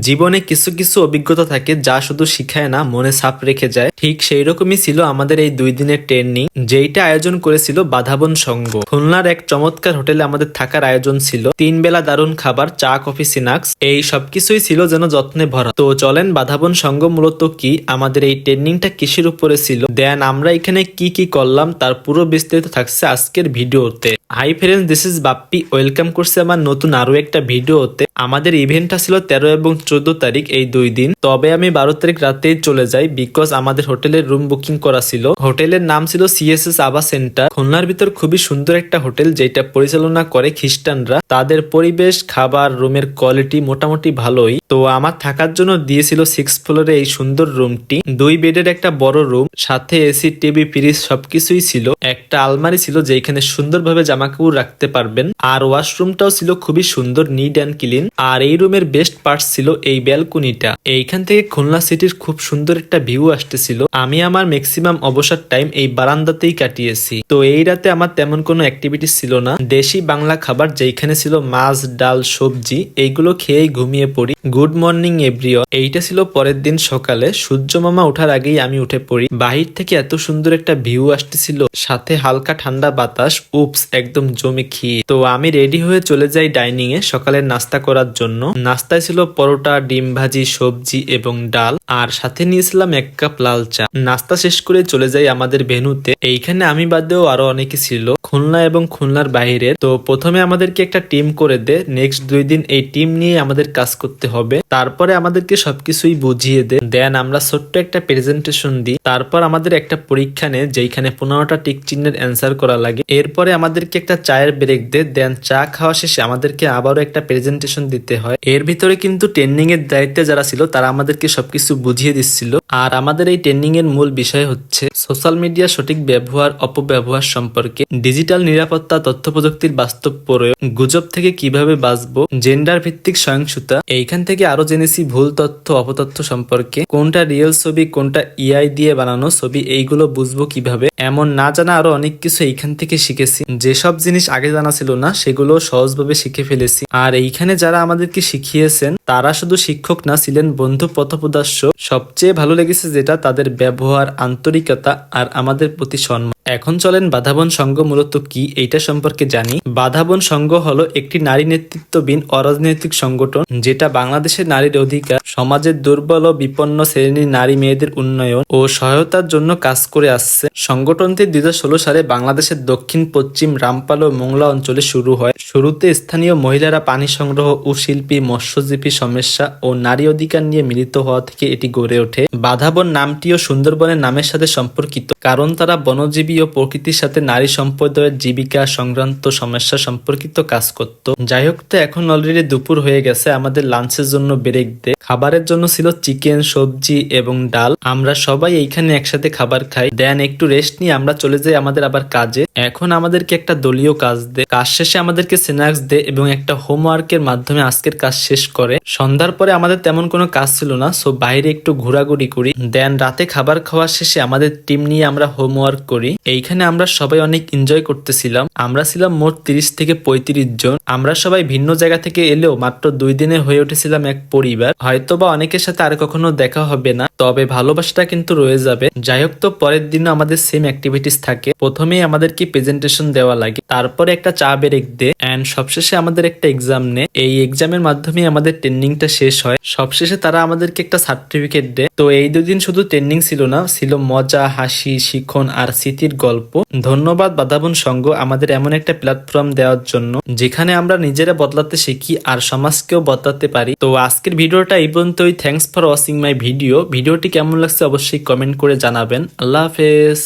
জীবনে কিছু কিছু অভিজ্ঞতা থাকে যা শুধু শিখায় না, মনে ছাপ রেখে যায়। ঠিক সেই রকমই ছিল আমাদের এই দুই দিনের ট্রেনিং যেইটা আয়োজন করেছিল বাধাবন সংঘ। খুলনার এক চমৎকার হোটেলে আমাদের থাকার আয়োজন ছিল। তিন বেলা দারুণ খাবার, চা, কফি সিনাক্স এই সবকিছুই ছিল যেন যত্নে ভরা। তো চলেন, বাধাবন সংঘ মূলত কি, আমাদের এই ট্রেনিংটা কিসের উপরে ছিল? দেন আমরা এখানে কি কি করলাম, তার পুরো বিস্তারিত থাকছে আজকের ভিডিওতে। Hi friends this is Bappi welcome করছে আমার নতুন আরও একটা ভিডিওতে। আমাদের ইভেন্টটা ছিল তেরো এবং চোদ্দ তারিখ এই দুই দিন। তবে আমি বারো তারিখ রাতেই চলে যাই বিকজ আমাদের হোটেলের রুম বুকিং করা ছিল। হোটেলের নাম ছিল সিএসএস আবা সেন্টার খুলনার ভিতর খুবই সুন্দর একটা হোটেল যেটা পরিচালনা করে খ্রিস্টানরা। তাদের পরিবেশ, খাবার, রুমের কোয়ালিটি মোটামুটি ভালোই। তো আমার থাকার জন্য দিয়েছিল সিক্স ফ্লোরে এই সুন্দর রুমটি দুই বেডের একটা বড় রুম সাথে এসি টিভি ফ্রিজ সবকিছুই ছিল। একটা আলমারি ছিল যেখানে সুন্দরভাবে জামা কাপড় রাখতে পারবেন। আর ওয়াশরুমটাও ছিল খুবই সুন্দর নিট অ্যান্ড ক্লিন আর এই রুমের বেস্ট পার্ট ছিল এই ব্যালকনিটা এইখান থেকে খুলনা সিটির খুব সুন্দর একটা ভিউ আসতেছিল। আমি আমার ম্যাক্সিমাম অবসর টাইম এই বারান্দাতেই কাটিয়েছি। তো এই রাতে আমার তেমন কোনো অ্যাক্টিভিটি ছিল না। দেশি বাংলা খাবার যেখানে ছিল মাছ, ডাল, সবজি, এইগুলো খেয়েই ঘুমিয়ে পড়ি। গুড মর্নিং এভরিওয়ান এইটা ছিল পরের দিন সকালে। সূর্য মামা ওঠার আগেই আমি উঠে পড়ি। বাহির থেকে এত সুন্দর একটা ভিউ আসতেছিল। সাথে হালকা ঠান্ডা বাতাস। উপস একদম জমে খেয়ে তো আমি রেডি হয়ে চলে যাই ডাইনিং এ সকালের নাস্তা করার জন্য। নাস্তায় ছিল পরোটা, ডিম ভাজি, সবজি এবং ডাল। আর সাথে নিয়েছিলাম এক কাপ লাল চা। নাস্তা শেষ করে চলে যাই আমাদের ভেনুতে। এইখানে আমি বাদেও আরও অনেকে ছিল, খুলনা এবং খুলনার বাইরের। তো প্রথমে আমাদেরকে একটা টিম করে দে, নেক্সট দুই দিন এই টিম নিয়ে আমাদের কাজ করতে হবে। তারপরে আমাদেরকে সবকিছুই বুঝিয়ে দে। দেন আমরা ছোট্ট একটা প্রেজেন্টেশন দিই। তারপর আমাদের একটা পরীক্ষা নেয় যেখানে পনেরোটা টিক চিহ্নের অ্যান্সার করা লাগে। এরপরে আমাদেরকে একটা চায়ের ব্রেক দে। দেন চা খাওয়া শেষে আমাদেরকে আবারও একটা প্রেজেন্টেশন দিতে হয়। এর ভিতরে কিন্তু ট্রেনিং এর দায়িত্বে যারা ছিল, তারা আমাদেরকে সবকিছু বুঝিয়ে দিচ্ছিল। আর আমাদের এই ট্রেনিং এর মূল বিষয় হচ্ছে সোশ্যাল মিডিয়া সঠিক ব্যবহার, অপব্যবহার সম্পর্কে ডিজিটাল নিরাপত্তা, তথ্য প্রযুক্তির বাস্তব প্রয়োগ, গুজব থেকে কীভাবে বাঁচবো জেন্ডার ভিত্তিক সহিংসতা, এইখান থেকে আরও জেনেছি ভুল তথ্য, অপতথ্য সম্পর্কে, কোনটা রিয়েল ছবি, কোনটা ইআই দিয়ে বানানো ছবি, এইগুলো বুঝব কীভাবে, এমন না জানা আরও অনেক কিছু এইখান থেকে শিখেছি। যেসব জিনিস আগে জানা ছিল না, সেগুলো সহজভাবে শিখে ফেলেছি। আর এইখানে যারা আমাদেরকে শিখিয়েছেন, তারা শুধু শিক্ষক না, ছিলেন বন্ধু পথপ্রদর্শ সবচেয়ে ভালো লেগেছে যেটা তাদের ব্যবহার আন্তরিকতা আর আমাদের প্রতি সম্মান। এখন চলেন বাধাবন সংঘ মূলত কি, এইটা সম্পর্কে জানি। বাধাবন সংঘ হলো একটি নারী নেতৃত্ববিন অরাজনৈতিক সংগঠন, যেটা বাংলাদেশের নারীর অধিকার, সমাজের দুর্বল ও বিপন্ন শ্রেণির নারী মেয়েদের উন্নয়ন ও সহায়তার জন্য কাজ করে আসছে। সংগঠনটি দুই সালে বাংলাদেশের দক্ষিণ, পশ্চিম, রামপাল ও মোংলা অঞ্চলে শুরু হয়। শুরুতে স্থানীয় মহিলারা পানি সংগ্রহ ও শিল্পী মৎস্যজীবী, সমস্যা ও নারী অধিকার নিয়ে মিলিত হওয়া থেকে এটি গড়ে ওঠে। বাধাবন নামটিও সুন্দরবনের নামের সাথে সম্পর্কিত, কারণ তারা বনজীবী ও প্রকৃতির সাথে নারী সম্প্রদায়ের জীবিকা সংক্রান্ত সমস্যা সম্পর্কিত কাজ করত। যাই হোক তো এখন অলরেডি দুপুর হয়ে গেছে। আমাদের লাঞ্চের জন্য ব্রেক দে। খাবারের জন্য ছিল চিকেন সবজি এবং ডাল। আমরা সবাই এইখানে একসাথে খাবার খাই। দেন একটু রেস্ট নিয়ে আমরা চলে যাই আমাদের আবার কাজে। এখন আমাদেরকে একটা দলীয় কাজ দে। কাজ শেষে আমাদেরকে স্ন্যাক্স দে এবং একটা হোমওয়ার্কের মাধ্যমে আজকের কাজ শেষ করে। সন্ধ্যার পরে আমাদের তেমন কোনো কাজ ছিল না সো বাইরে একটু ঘোরাঘুরি করি। দেন রাতে খাবার খাওয়া শেষে আমাদের টিম নিয়ে আমরা হোমওয়ার্ক করি। এইখানে আমরা সবাই অনেক এনজয় করতেছিলাম। আমরা ছিলাম মোট তিরিশ থেকে পঁয়ত্রিশ জন। আমরা সবাই ভিন্ন জায়গা থেকে এলেও মাত্র দুই দিনে হয়ে উঠেছিলাম এক পরিবার। হয়তোবা অনেকের সাথে আর কখনো দেখা হবে না, তবে ভালোবাসাটা কিন্তু রয়ে যাবে। যাই হোক তো পরের দিনও আমাদের সেম অ্যাক্টিভিটিস থাকে। প্রথমেই আমাদেরকে প্রেজেন্টেশন দেওয়া লাগে। তারপরে একটা চা ব্রেক দে। অ্যান্ড সবশেষে আমাদের একটা এক্সাম নে। এই এক্সামের মাধ্যমে আমাদের ট্রেনিংটা শেষ হয়। সবশেষে তারা আমাদেরকে একটা সার্টিফিকেট দেয় তো এই দুদিন শুধু ট্রেনিং ছিল না, ছিল মজা, হাসি, শিখন আর স্মৃতির গল্প। ধন্যবাদ বাধাবন সঙ্গ আমাদের এমন একটা প্ল্যাটফর্ম দেওয়ার জন্য, যেখানে আমরা নিজেরা বদলাতে শিখি আর সমাজকেও বদলাতে পারি। তো আজকের ভিডিওটা এই পর্যন্তই। Thanks for watching my video ভিডিওটি কেমন লাগছে অবশ্যই কমেন্ট করে জানাবেন। আল্লাহ হাফেজ।